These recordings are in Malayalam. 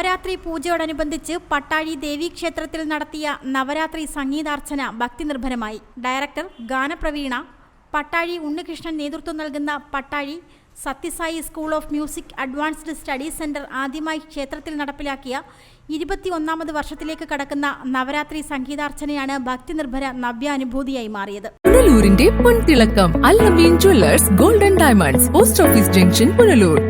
നവരാത്രി പൂജയോടനുബന്ധിച്ച് പട്ടാഴി ദേവീക്ഷേത്രത്തിൽ നടത്തിയ നവരാത്രി സംഗീതാർച്ചന ഭക്തിനിർഭരമായി ഡയറക്ടർ ഗാനപ്രവീണ പട്ടാഴി ഉണ്ണികൃഷ്ണൻ നേതൃത്വം നൽകുന്ന Pattazhi Sathyasai school of music advanced study centre ആദ്യമായി ക്ഷേത്രത്തിൽ നടപ്പിലാക്കിയ ഇരുപത്തിയൊന്നാമത് വർഷത്തിലേക്ക് കടക്കുന്ന നവരാത്രി സംഗീതാർച്ചനയാണ് ഭക്തിനിർഭര നവ്യാനുഭൂതിയായി മാറിയത്. പുനലൂരിന്റെ പൊൻതിളക്കം Alnaveen jewellers golden diamonds post office junction Punalur.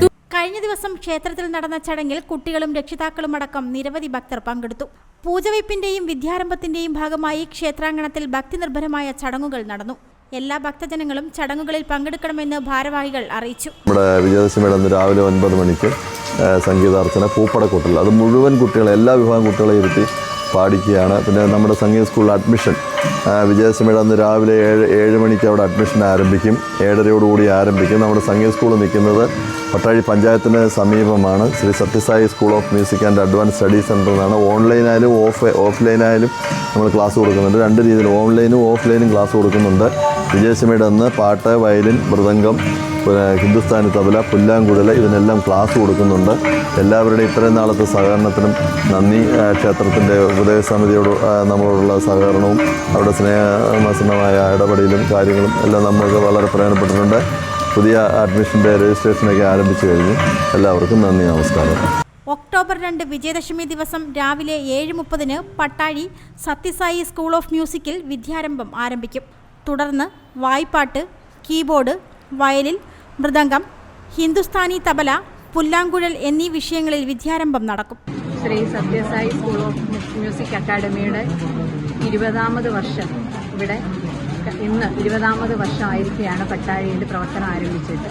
കഴിഞ്ഞ ദിവസം ക്ഷേത്രത്തിൽ നടന്ന ചടങ്ങിൽ കുട്ടികളും രക്ഷിതാക്കളും അടക്കം നിരവധി ഭക്തർ പങ്കെടുത്തു. പൂജവയ്പ്പിന്റെയും വിദ്യാരംഭത്തിന്റെയും ഭാഗമായി ക്ഷേത്രാങ്കണത്തിൽ ഭക്തി നിർഭരമായ ചടങ്ങുകൾ നടന്നു. എല്ലാ ഭക്തജനങ്ങളും ചടങ്ങുകളിൽ പങ്കെടുക്കണമെന്ന് ഭാരവാഹികൾ അറിയിച്ചു. നമ്മുടെ വിജയദശമിയുടെ അന്ന് രാവിലെ ഒൻപത് മണിക്ക് സംഗീതാർച്ചന പൂപ്പടക്കൂട്ടൽ. അത് മുഴുവൻ കുട്ടികളെ എല്ലാ വിഭാഗം കുട്ടികളെ ഇരുത്തി പാടിക്കുകയാണ്. പിന്നെ നമ്മുടെ സംഗീത സ്കൂളിൽ അഡ്മിഷൻ വിജയദശമിയുടെ അന്ന് രാവിലെ ഏഴ് ഏഴ് മണിക്ക് അവിടെ അഡ്മിഷൻ ആരംഭിക്കും. ഏഴരയോടുകൂടി ആരംഭിക്കും. നമ്മുടെ സംഗീത സ്കൂൾ നിൽക്കുന്നത് പട്ടാഴി പഞ്ചായത്തിന് സമീപമാണ്. Sri Sathyasai school of music and advance study centre എന്നാണ് ഓൺലൈനായാലും ഓഫ് ഓഫ്ലൈനായാലും നമ്മൾ ക്ലാസ് കൊടുക്കുന്നുണ്ട്. രണ്ട് രീതിയിൽ ഓൺലൈനും ഓഫ്ലൈനും ക്ലാസ് കൊടുക്കുന്നുണ്ട്. വിജയദശമിയുടെ അന്ന് പാട്ട് വയലിൻ മൃദംഗം ഹിന്ദുസ്ഥാനി തബല പുല്ലാങ്കുഴൽ ഇതിനെല്ലാം ക്ലാസ് കൊടുക്കുന്നുണ്ട്. എല്ലാവരുടെയും ഇത്രയും നാളത്തെ സഹകരണത്തിനും നന്ദി ക്ഷേത്രത്തിന്റെ ഉപദേശ സമിതിയോട് നമ്മളോടുള്ള സഹകരണവും അവരുടെ സ്നേഹമസനമായ ഇടപെടലും കാര്യങ്ങളും എല്ലാം നമ്മൾക്ക് വളരെ പ്രയോജനപ്പെട്ടിട്ടുണ്ട്. പുതിയ അഡ്മിഷന്റെ രജിസ്ട്രേഷനൊക്കെ ആരംഭിച്ചു കഴിഞ്ഞു. എല്ലാവർക്കും നന്ദി നമസ്കാരം. ഒക്ടോബർ രണ്ട് വിജയദശമി ദിവസം രാവിലെ ഏഴ് മുപ്പതിന് പട്ടാഴി സത്യസായി സ്കൂൾ ഓഫ് മ്യൂസിക്കിൽ വിദ്യാരംഭം ആരംഭിക്കും. തുടർന്ന് വായ്പാട്ട് കീബോർഡ് വയലിൽ മൃദംഗം ഹിന്ദുസ്ഥാനി തബല പുല്ലാങ്കുഴൽ എന്നീ വിഷയങ്ങളിൽ വിദ്യാരംഭം നടക്കും. Sri Sathyasai school of music അക്കാഡമിയുടെ ഇരുപതാമത് വർഷം ഇവിടെ ഇന്ന് ഇരുപതാമത് വർഷമായിരിക്കെയാണ് പട്ടാഴിയുടെ പ്രവർത്തനം ആരംഭിച്ചത്.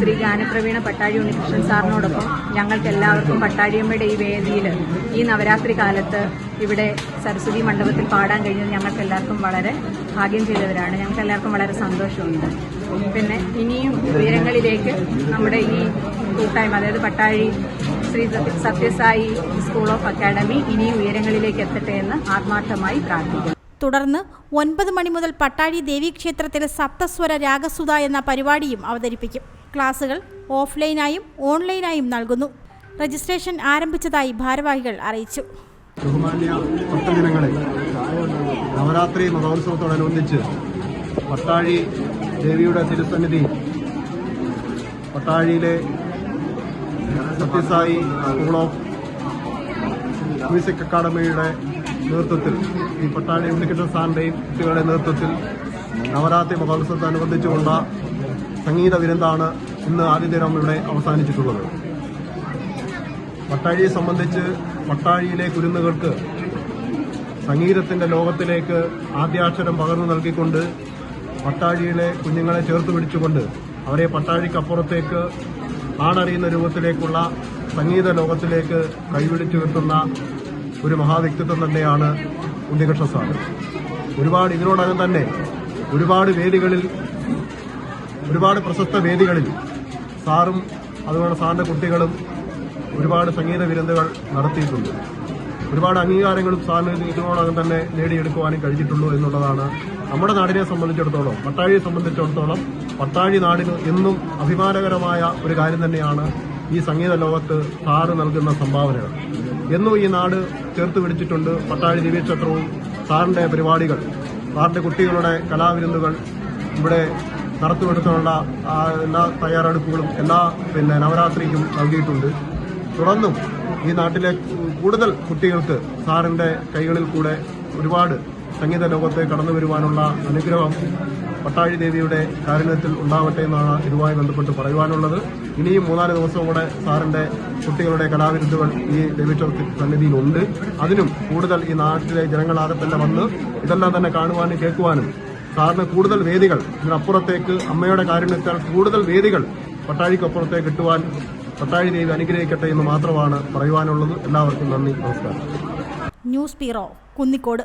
ശ്രീ ഗാനപ്രവീണ പട്ടാഴി ഉണ്ണികൃഷ്ണൻ സാറിനോടൊപ്പം ഞങ്ങൾക്ക് എല്ലാവർക്കും പട്ടാഴിയമ്മയുടെ ഈ വേദിയിൽ ഈ നവരാത്രി കാലത്ത് ഇവിടെ സരസ്വതി മണ്ഡപത്തിൽ പാടാൻ കഴിഞ്ഞത് ഞങ്ങൾക്ക് എല്ലാവർക്കും വളരെ ഭാഗ്യം ചെയ്തവരാണ്. ഞങ്ങൾക്ക് എല്ലാവർക്കും വളരെ സന്തോഷമുണ്ട്. പിന്നെ ഇനിയും ഉയരങ്ങളിലേക്ക് നമ്മുടെ ഈ കൂട്ടായ്മ അതായത് Pattazhi Sri Sathya- Sathyasai school of academy ഇനിയും ഉയരങ്ങളിലേക്ക് എത്തട്ടെ എന്ന് ആത്മാർത്ഥമായി പ്രാർത്ഥിക്കുന്നു. തുടർന്ന് ഒൻപത് മണി മുതൽ പട്ടാഴി ദേവീക്ഷേത്രത്തിൽ സപ്തസ്വര രാഗസുധ എന്ന പരിപാടിയും അവതരിപ്പിക്കും. ക്ലാസുകൾ ഓഫ്ലൈനായും ഓൺലൈനായും നൽകുന്നു. രജിസ്ട്രേഷൻ ആരംഭിച്ചതായി ഭാരവാഹികൾ അറിയിച്ചു. ബഹുമാന്യ നവരാത്രി മഹോത്സവത്തോടനുബന്ധിച്ച് പട്ടാഴി ദേവിയുടെ തിരുസന്നിധി പട്ടാഴിയിലെ സത്യസായി സ്കൂൾ ഓഫ് മ്യൂസിക് അക്കാദമിയുടെ നേതൃത്വത്തിൽ ഈ പട്ടാളി ഉണ്ണികൃഷ്ണൻ സാറിന്റെയും കുട്ടികളുടെ നേതൃത്വത്തിൽ നവരാത്രി മഹോത്സവത്തോടനുബന്ധിച്ചുള്ള സംഗീത വിരുന്നാണ് ഇന്ന് ആദ്യ ദിനം ഇവിടെ അവസാനിച്ചിട്ടുള്ളത്. പട്ടാഴിയെ സംബന്ധിച്ച് പട്ടാഴിയിലെ കുരുന്നുകൾക്ക് സംഗീതത്തിന്റെ ലോകത്തിലേക്ക് ആദ്യാക്ഷരം പകർന്നു നൽകിക്കൊണ്ട് പട്ടാഴിയിലെ കുഞ്ഞുങ്ങളെ ചേർത്ത് പിടിച്ചുകൊണ്ട് അവരെ പട്ടാഴിക്കപ്പുറത്തേക്ക് ആണറിയുന്ന രൂപത്തിലേക്കുള്ള സംഗീത ലോകത്തിലേക്ക് കൈപിടിച്ചു നിർത്തുന്ന ഒരു മഹാവ്യക്തിത്വം തന്നെയാണ് ഉണ്ണികൃഷ്ണ സ്വാമി. ഒരുപാട് ഇതിനോടകം തന്നെ ഒരുപാട് വേദികളിൽ ഒരുപാട് പ്രശസ്ത വേദികളിൽ സാറും അതുപോലെ സാറിന്റെ കുട്ടികളും ഒരുപാട് സംഗീത വിരുന്നുകൾ നടത്തിയിട്ടുണ്ട്. ഒരുപാട് അംഗീകാരങ്ങളും സാറിന് ഇതിനോടകം തന്നെ നേടിയെടുക്കുവാനും കഴിഞ്ഞിട്ടുള്ളൂ എന്നുള്ളതാണ് നമ്മുടെ നാടിനെ സംബന്ധിച്ചിടത്തോളം പട്ടാഴിയെ സംബന്ധിച്ചിടത്തോളം പട്ടാഴി നാടിന് എന്നും അഭിമാനകരമായ ഒരു കാര്യം തന്നെയാണ് ഈ സംഗീത ലോകത്ത് സാറ് നൽകുന്ന സംഭാവനകൾ. എന്നും ഈ നാട് ചേർത്ത് പിടിച്ചിട്ടുണ്ട് പട്ടാഴി ദിവ്യക്ഷേത്രവും സാറിന്റെ പരിപാടികൾ സാറിന്റെ കുട്ടികളുടെ കലാവിരുന്നുകൾ ഇവിടെ നടത്തുമെടുത്തുള്ള ആ എല്ലാ തയ്യാറെടുപ്പുകളും എല്ലാ പിന്നെ നവരാത്രിക്കും നൽകിയിട്ടുണ്ട്. തുടർന്നും ഈ നാട്ടിലെ കൂടുതൽ കുട്ടികൾക്ക് സാറിന്റെ കൈകളിൽ കൂടെ ഒരുപാട് സംഗീത ലോകത്തെ കടന്നു വരുവാനുള്ള അനുഗ്രഹം പട്ടാഴി ദേവിയുടെ കാരുണ്യത്തിൽ ഉണ്ടാവട്ടെ എന്നാണ് ഇതുമായി ബന്ധപ്പെട്ട് പറയുവാനുള്ളത്. ഇനിയും മൂന്നാൽ ദിവസം കൂടെ സാറിന്റെ കുട്ടികളുടെ കലാവിരുദ്ധകൾ ഈ ദേവീക്ഷേത്ര സന്നിധിയിലുണ്ട്. അതിനും കൂടുതൽ ഈ നാട്ടിലെ ജനങ്ങളാകെ തന്നെ വന്ന് ഇതെല്ലാം തന്നെ കാണുവാനും കേൾക്കുവാനും സാറിന് കൂടുതൽ വേദികൾ ഇതിനപ്പുറത്തേക്ക് അമ്മയുടെ കാരുണ്യത്താൽ കൂടുതൽ വേദികൾ പട്ടാഴിക്കപ്പുറത്തേക്ക് കിട്ടുവാൻ പട്ടാഴി ദേവി അനുഗ്രഹിക്കട്ടെ എന്ന് മാത്രമാണ് പറയുവാനുള്ളത്. എല്ലാവർക്കും നന്ദി നമസ്കാരം. News bureau Kunnicode.